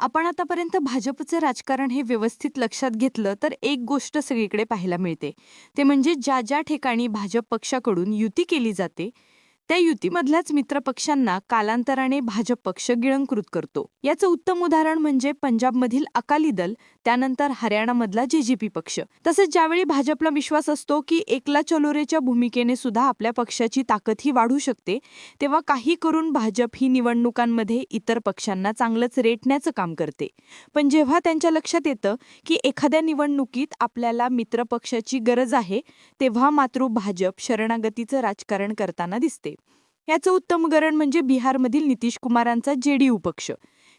आपण आतापर्यंत भाजपचं राजकारण हे व्यवस्थित लक्षात घेतलं तर एक गोष्ट सगळीकडे पाहायला मिळते. ते म्हणजे ज्या ज्या ठिकाणी भाजप पक्षाकडून युती केली जाते त्या युतीमधल्याच मित्रपक्षांना कालांतराने भाजप पक्ष गिळंकृत करतो. याचं उत्तम उदाहरण म्हणजे पंजाबमधील अकाली दल त्यानंतर हरियाणामधला जेजेपी पक्ष. तसेच ज्यावेळी भाजपला विश्वास असतो की एकला चलोरेच्या भूमिकेने सुद्धा आपल्या पक्षाची ताकद ही वाढू शकते तेव्हा काही करून भाजप ही निवडणुकांमध्ये इतर पक्षांना चांगलंच रेटण्याचं काम करते. पण जेव्हा त्यांच्या लक्षात येतं की एखाद्या निवडणुकीत आपल्याला मित्रपक्षाची गरज आहे तेव्हा मात्र भाजप शरणागतीचं राजकारण करताना दिसते. याचं उत्तम उदाहरण म्हणजे बिहारमधील नितीश कुमारांचा जेडीयू पक्ष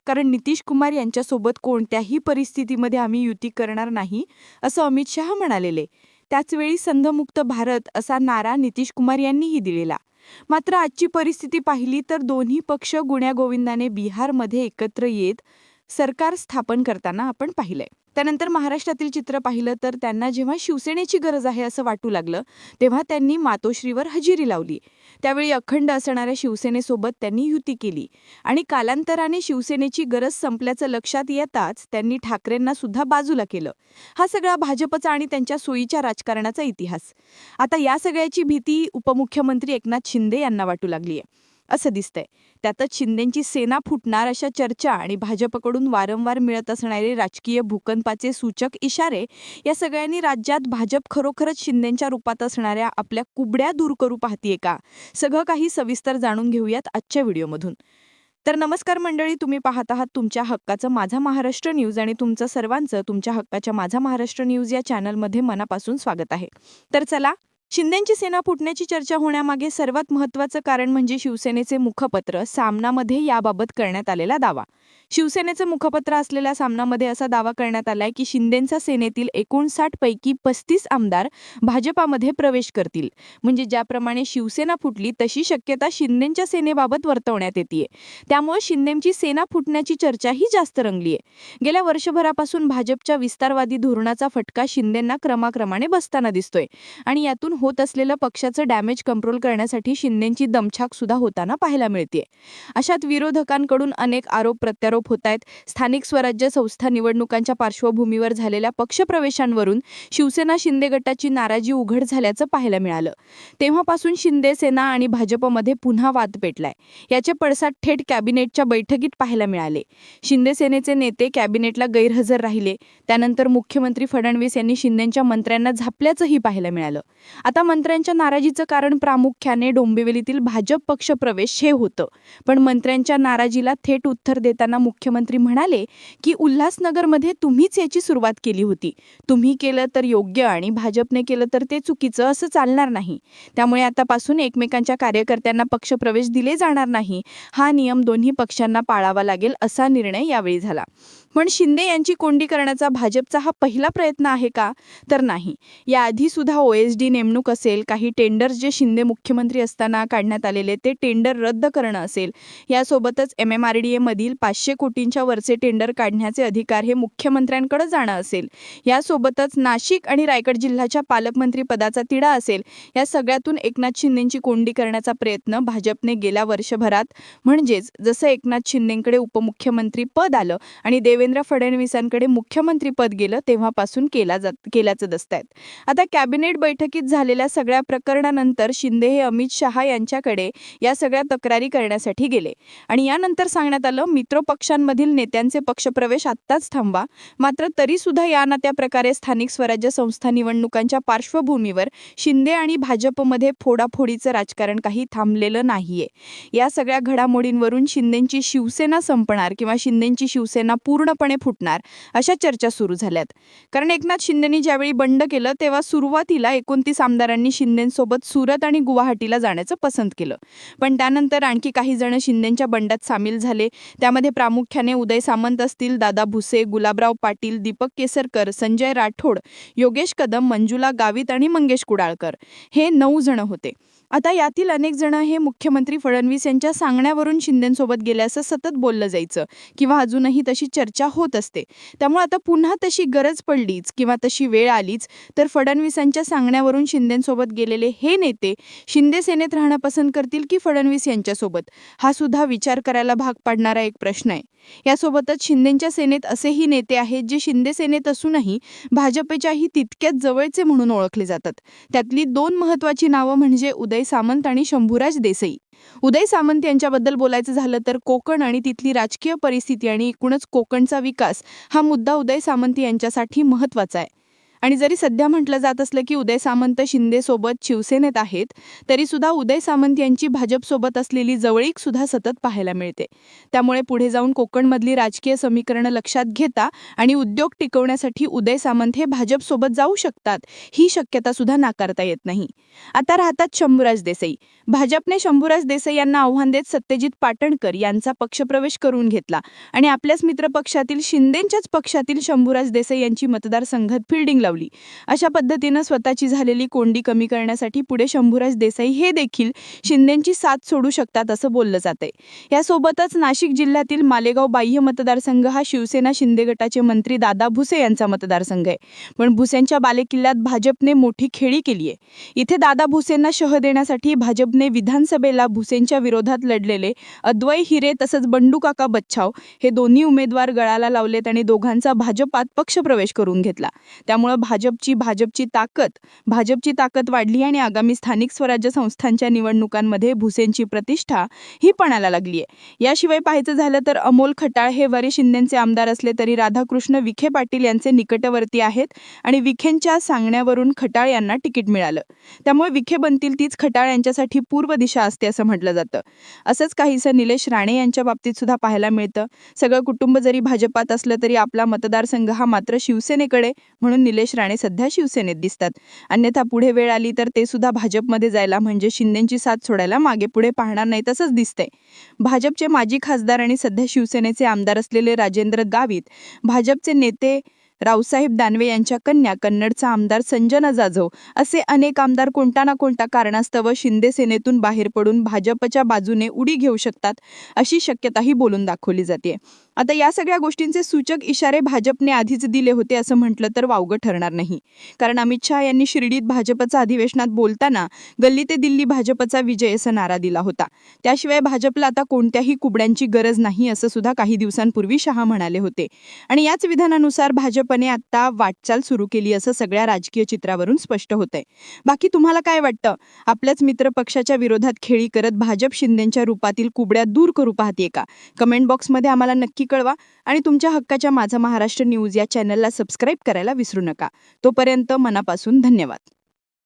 कारण नितीश कुमार यांच्यासोबत कोणत्याही परिस्थितीमध्ये आम्ही युती करणार नाही असं अमित शहा म्हणालेले. त्याचवेळी संधमुक्त भारत असा नारा नितीश कुमार यांनीही दिलेला. मात्र आजची परिस्थिती पाहिली तर दोन्ही पक्ष गुण्यागोविंदाने बिहारमध्ये एकत्र येत सरकार स्थापन करताना आपण पाहिलंय. त्यानंतर महाराष्ट्रातील चित्र पाहिलं तर त्यांना जेव्हा शिवसेनेची गरज आहे असं वाटू लागलं तेव्हा त्यांनी मातोश्रीवर हजेरी लावली. त्यावेळी अखंड असणाऱ्या शिवसेनेसोबत त्यांनी युती केली आणि कालांतराने शिवसेनेची गरज संपल्याचं लक्षात येताच त्यांनी ठाकरेंना सुद्धा बाजूला केलं. हा सगळा भाजपचा आणि त्यांच्या सोयीच्या राजकारणाचा इतिहास. आता या सगळ्याची भीती उपमुख्यमंत्री एकनाथ शिंदे यांना वाटू लागलीय. असं दिसतंय. त्यातच शिंदेंची सेना फुटणार अशा चर्चा आणि भाजपकडून वारंवार मिळत असणारे राजकीय भूकंपाचे सूचक इशारे या सगळ्यांनी राज्यात भाजप खरोखरच शिंदेंच्या रूपात असणाऱ्या आपल्या कुबड्या दूर करू पाहतीये का? सगळं काही सविस्तर जाणून घेऊयात आजच्या व्हिडिओमधून. तर नमस्कार मंडळी तुम्ही पाहत आहात तुमच्या हक्काचं माझा महाराष्ट्र न्यूज आणि तुमचं सर्वांचं तुमच्या हक्काच्या माझा महाराष्ट्र न्यूज या चॅनलमध्ये मनापासून स्वागत आहे. तर चला शिंदेची सेना फुटण्याची चर्चा होण्यामागे सर्वात महत्त्वाचं कारण म्हणजे शिवसेनेचे मुखपत्र सामनामध्ये याबाबत करण्यात आलेला दावा. शिवसेनेचं मुखपत्र असलेल्या सामनामध्ये असा दावा करण्यात आलाय की शिंदेंचा सेनेतील एकोणसाठ पैकी पस्तीस आमदार भाजपामध्ये प्रवेश करतील. म्हणजे ज्याप्रमाणे शिवसेना फुटली तशी शक्यता शिंदेंच्या सेनेबाबत वर्तवण्यात येते त्यामुळे शिंदेची सेना फुटण्याची चर्चाही जास्त रंगली आहे गेल्या वर्षभरापासून भाजपच्या विस्तारवादी धोरणाचा फटका शिंदेंना क्रमाक्रमाने बसताना दिसतोय. आणि यातून होत असलेलं पक्षाचं डॅमेज कंट्रोल करण्यासाठी शिंदेची दमछाक सुद्धा होताना पाहायला मिळते अशात विरोधकांकडून अनेक आरोप प्रत्यारोप होत आहेत स्थानिक स्वराज्य संस्था निवडणुकांच्या पार्श्वभूमीवर झालेल्या पक्षप्रवेशांवरून शिवसेना शिंदे गटाची नाराजी उघड झाल्याचं पाहायला मिळालं. तेव्हापासून शिंदे सेना आणि भाजपमध्ये पुन्हा वाद पेटलाय. याचे पडसाद थेट कॅबिनेटच्या बैठकीत पाहायला मिळाले. शिंदे सेनेचे नेते कॅबिनेटला गैरहजर राहिले. त्यानंतर मुख्यमंत्री फडणवीस यांनी शिंदेच्या मंत्र्यांना झापल्याचंही पाहायला मिळालं. आता मंत्र्यांच्या नाराजीचं कारण प्रामुख्याने डोंबिवलीतील भाजप पक्ष प्रवेश हे होतं. पण मंत्र्यांच्या नाराजीला थेट उत्तर देताना मुख्यमंत्री म्हणाले की उल्हासनगरमध्ये तुम्हीच याची सुरुवात केली होती. तुम्ही केलं तर योग्य आणि भाजपने केलं तर ते चुकीचं असं चालणार नाही. त्यामुळे आतापासून एकमेकांच्या कार्यकर्त्यांना पक्षप्रवेश दिले जाणार नाही. हा नियम दोन्ही पक्षांना पाळावा लागेल असा निर्णय यावेळी झाला. पण शिंदे यांची कोंडी करण्याचा भाजपचा हा पहिला प्रयत्न आहे का? तर नाही. याआधी सुद्धा ओ एस डी नेमणूक असेल काही टेंडर्स जे शिंदे मुख्यमंत्री असताना काढण्यात आलेले ते टेंडर रद्द करणं असेल. यासोबतच एम एम आर डी एमधील पाचशे कोटींच्या वरचे टेंडर काढण्याचे अधिकार हे मुख्यमंत्र्यांकडे जाणं असेल. यासोबतच नाशिक आणि रायगड जिल्ह्याच्या पालकमंत्री पदाचा तिढा असेल. या सगळ्यातून एकनाथ शिंदेंची कोंडी करण्याचा प्रयत्न भाजपने गेल्या वर्षभरात. म्हणजेच जसं एकनाथ शिंदेकडे उपमुख्यमंत्री पद आलं आणि देवेंद्र फडणवीसांकडे मुख्यमंत्रीपद गेलं तेव्हापासून केला जात केल्याचं दिसत आता कॅबिनेट बैठकीत झालेल्या सगळ्या प्रकरणानंतर शिंदे हे अमित शहा यांच्याकडे या सगळ्या तक्रारी करण्यासाठी गेले. आणि यानंतर सांगण्यात आलं मित्रपक्षांमधील नेत्यांचे पक्षप्रवेश आत्ताच थांबवा. मात्र तरीसुद्धा या ना त्या प्रकारे स्थानिक स्वराज्य संस्था निवडणुकांच्या पार्श्वभूमीवर शिंदे आणि भाजपमध्ये फोडाफोडीचं राजकारण काही थांबलेलं नाहीये. या सगळ्या घडामोडींवरून शिंदेची शिवसेना संपणार किंवा शिंदेची शिवसेना पूर्ण पूर्णपणे फुटणार अशा चर्चा सुरू झाल्यात. कारण एकनाथ शिंदेनी ज्यावेळी बंड केलं तेव्हा सुरुवातीला एकोणतीस आमदारांनी शिंदेसोबत सुरत आणि गुवाहाटीला जाण्याचं पसंत केलं. पण त्यानंतर आणखी काही जण शिंदेच्या बंडात सामील झाले. त्यामध्ये प्रामुख्याने उदय सामंत असतील दादा भुसे गुलाबराव पाटील दीपक केसरकर संजय राठोड योगेश कदम मंजुला गावित आणि मंगेश कुडाळकर. हे नऊ जण होते. आता यातील अनेक जण हे मुख्यमंत्री फडणवीस यांच्या सांगण्यावरून शिंदेसोबत गेले असं सतत बोललं जायचं किंवा अजूनही तशी चर्चा होत असते. त्यामुळे आता पुन्हा तशी गरज पडलीच किंवा तशी वेळ आलीच तर फडणवीसांच्या सांगण्यावरून शिंदेसोबत गेलेले हे नेते शिंदे सेनेत राहणं पसंत करतील की फडणवीस यांच्यासोबत? हा सुद्धा विचार करायला भाग पाडणारा एक प्रश्न आहे. यासोबतच शिंदेच्या सेनेत असेही नेते आहेत जे शिंदे सेनेत असूनही भाजपच्याही तितक्याच जवळचे म्हणून ओळखले जातात. त्यातली दोन महत्त्वाची नावं म्हणजे उदय सामंत आणि शंभूराज देसाई. उदय सामंत यांच्याबद्दल बोलायचं झालं तर कोकण आणि तिथली राजकीय परिस्थिती आणि एकूणच कोकणचा विकास हा मुद्दा उदय सामंत यांच्यासाठी महत्त्वाचा आहे. आणि जरी सध्या म्हटलं जात असलं की उदय सामंत शिंदेसोबत शिवसेनेत आहेत तरी सुद्धा उदय सामंत यांची भाजपसोबत असलेली जवळीक सुद्धा सतत पाहायला मिळते. त्यामुळे पुढे जाऊन कोकणमधली राजकीय समीकरणं लक्षात घेता आणि उद्योग टिकवण्यासाठी उदय सामंत हे भाजपसोबत जाऊ शकतात ही शक्यता सुद्धा नाकारता येत नाही. आता राहतात शंभूराज देसाई. भाजपने शंभूराज देसाई यांना आव्हान देत सत्यजित पाटणकर यांचा पक्षप्रवेश करून घेतला आणि आपल्याच मित्रपक्षातील शिंदेच्याच पक्षातील शंभूराज देसाई यांची मतदारसंघात फिल्डिंग लावली. अशा पद्धतीनं स्वतःची झालेली कोंडी कमी करण्यासाठी पुढे शंभूराज देसाई हे देखील शिंदेंची साथ सोडू शकतात असं बोललं जातंय. यासोबतच नाशिक जिल्ह्यातील मालेगाव बाह्य मतदारसंघ हा शिवसेना शिंदे गटाचे मंत्री दादा भुसे यांचा मतदारसंघ आहे. पण भुसेंच्या बालेकिल्ल्यात भाजपने मोठी खेळी केली आहे इथे दादा भुसेंना शह देण्यासाठी भाजपने विधानसभेला भुसेंच्या विरोधात लढलेले अद्वय हिरे तसंच बंडू काका बच्छाव हे दोन्ही उमेदवार गळाला लावलेत आणि दोघांचा भाजपात पक्षप्रवेश करून घेतला. त्यामुळं भाजपची भाजपची ताकद भाजपची ताकद वाढली आणि आगामी स्थानिक स्वराज्य संस्थांच्या निवडणुकांमध्ये भुसेंची प्रतिष्ठा ही पणाला लागली आहे याशिवाय पाहायचं झालं तर अमोल खटाळ हे वरी शिंदेचे आमदार असले तरी राधाकृष्ण विखे पाटील यांचे निकटवर्ती आहेत आणि विखेंच्या सांगण्यावरून खटाळ यांना तिकीट मिळालं. त्यामुळे विखे बनतील तीच खटाळ यांच्यासाठी पूर्व दिशा असते असं म्हटलं जातं. असंच काहीसं निलेश राणे यांच्या बाबतीत सुद्धा पाहायला मिळतं. सगळं कुटुंब जरी भाजपात असलं तरी आपला मतदारसंघ हा मात्र शिवसेनेकडे म्हणून निलेश राणे सध्या शिवसेनेत दिसतात. अन्यथा पुढे वेळ आली तर ते सुद्धा भाजपमध्ये जायला म्हणजे शिंदेची साथ सोडायला मागे पुढे पाहणार नाही तसंच दिसतंय. भाजपचे माजी खासदार आणि सध्या शिवसेनेचे आमदार असलेले राजेंद्र गावित भाजपचे नेते रावसाहेब दानवे यांच्या कन्या कन्नडचा आमदार संजना जाधव असे अनेक आमदार कोणता ना कोणता कारणास्तव शिंदे सेनेतून बाहेर पडून भाजपच्या बाजूने उडी घेऊ शकतात अशी शक्यताही बोलून दाखवली जाते आता या सगळ्या गोष्टींचे सूचक इशारे भाजपने आधीच दिले होते असं म्हटलं तर वावगं ठरणार नाही. कारण अमित शहा यांनी शिर्डीत भाजपचा अधिवेशनात बोलताना गल्ली ते दिल्ली भाजपचा विजय असा नारा दिला होता. त्याशिवाय भाजपला आता कोणत्याही कुबड्यांची गरज नाही असं सुद्धा काही दिवसांपूर्वी शहा म्हणाले होते. आणि याच विधानानुसार भाजपने आता वाटचाल सुरू केली असं सगळ्या राजकीय चित्रावरून स्पष्ट होतंय. बाकी तुम्हाला काय वाटतं? आपल्याच मित्र पक्षाच्या विरोधात खेळी करत भाजप शिंदेच्या रूपातील कुबड्या दूर करू पाहते का? कमेंट बॉक्समध्ये आम्हाला नक्की कळवा आणि तुमच्या हक्काच्या माझा महाराष्ट्र न्यूज या चॅनलला सबस्क्राईब करायला विसरू नका. तोपर्यंत मनापासून धन्यवाद.